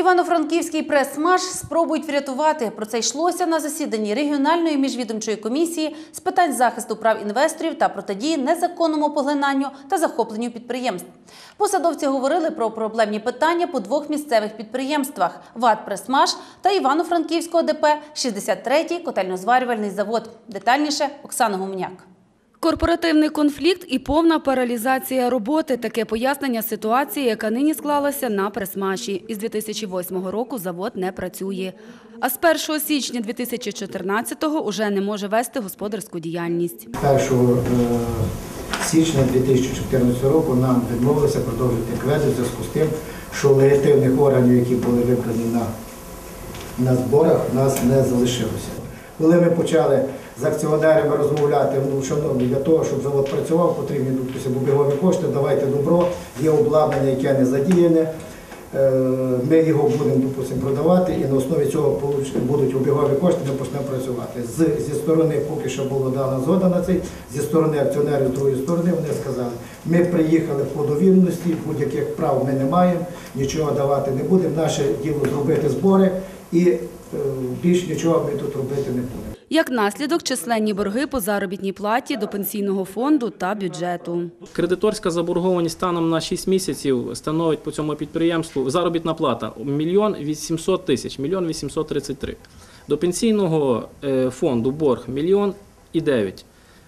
Івано-Франківський прес-маш спробують врятувати. Про це йшлося на засіданні регіональної міжвідомчої комісії з питань захисту прав інвесторів та протидії незаконному поглинанню та захопленню підприємств. Посадовці говорили про проблемні питання по двох місцевих підприємствах: ВАД «Пресмаш» та Івано-Франківського ДП 63-й котельнозварювальний завод. Детальніше Оксана Гумняк. Корпоративний конфлікт і повна паралізація роботи – таке пояснення ситуації, яка нині склалася на пресмаші. Із 2008 року завод не працює. А з 1 січня 2014-го уже не може вести господарську діяльність. 1 е, січня 2014 року нам відмовилися продовжити кведи в зв'язку з тим, що легітимних органів, які були вибрані на, на зборах, у нас не залишилося. Коли ми почали з акціонерами розмовляти, ну, шановні, для того, щоб завод працював, потрібні допустим, обігові кошти, давайте добро, є обладнання, яке не задіяне. Е, Ми його будемо допустим, продавати і на основі цього будуть обігові кошти, ми почнемо працювати. З, зі сторони поки що була дана згода на цей, зі сторони акціонерів з другої сторони вони сказали, ми приїхали по довільності, будь-яких прав ми не маємо, нічого давати не будемо. Наше діло зробити збори і е, більш нічого ми тут робити не будемо. Як наслідок – численні борги по заробітній платі до пенсійного фонду та бюджету. Кредиторська заборгованість станом на 6 місяців становить по цьому підприємству заробітна плата мільйон 800 тисяч, мільйон 833. До пенсійного е, фонду борг мільйон і 9.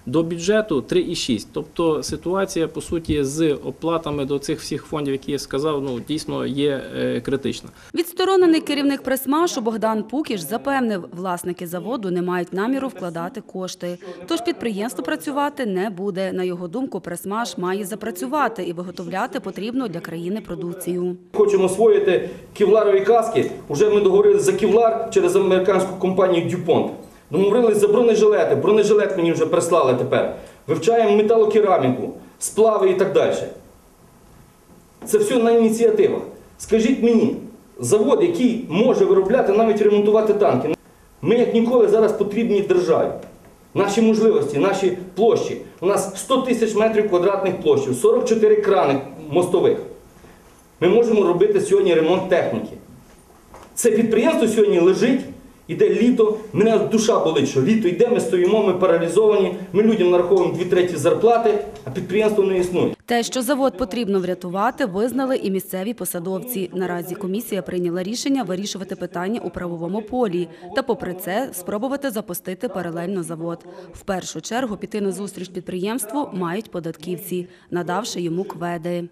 До бюджету 3,6. Тобто ситуація, по суті, з оплатами до цих всіх фондів, які я сказав, ну, дійсно є е, критична. Відсторонений керівник пресмашу Богдан Пукіш запевнив, власники заводу не мають наміру вкладати кошти. Тож підприємство працювати не буде. На його думку, пресмаш має запрацювати і виготовляти потрібну для країни продукцію. Хочемо освоїти кевларові каски. Уже ми договорилися за кевлар через американську компанію DuPont. Домовились за бронежилети. Бронежилет мені вже прислали тепер. Вивчаємо металокераміку, сплави і так далі. Це все на ініціативах. Скажіть мені, завод, який може виробляти, навіть ремонтувати танки. Ми як ніколи зараз потрібні державі. Наші можливості, наші площі. У нас 100 тисяч метрів квадратних площів, 44 крани мостових. Ми можемо робити сьогодні ремонт техніки. Це підприємство сьогодні лежить, іде літо. Мене душа болить, що літо йде, ми стоїмо, ми паралізовані, ми людям нараховуємо дві треті зарплати, а підприємство не існує. Те, що завод потрібно врятувати, визнали і місцеві посадовці. Наразі комісія прийняла рішення вирішувати питання у правовому полі та, попри це, спробувати запустити паралельно завод. В першу чергу піти на зустріч підприємству мають податківці, надавши йому кведи.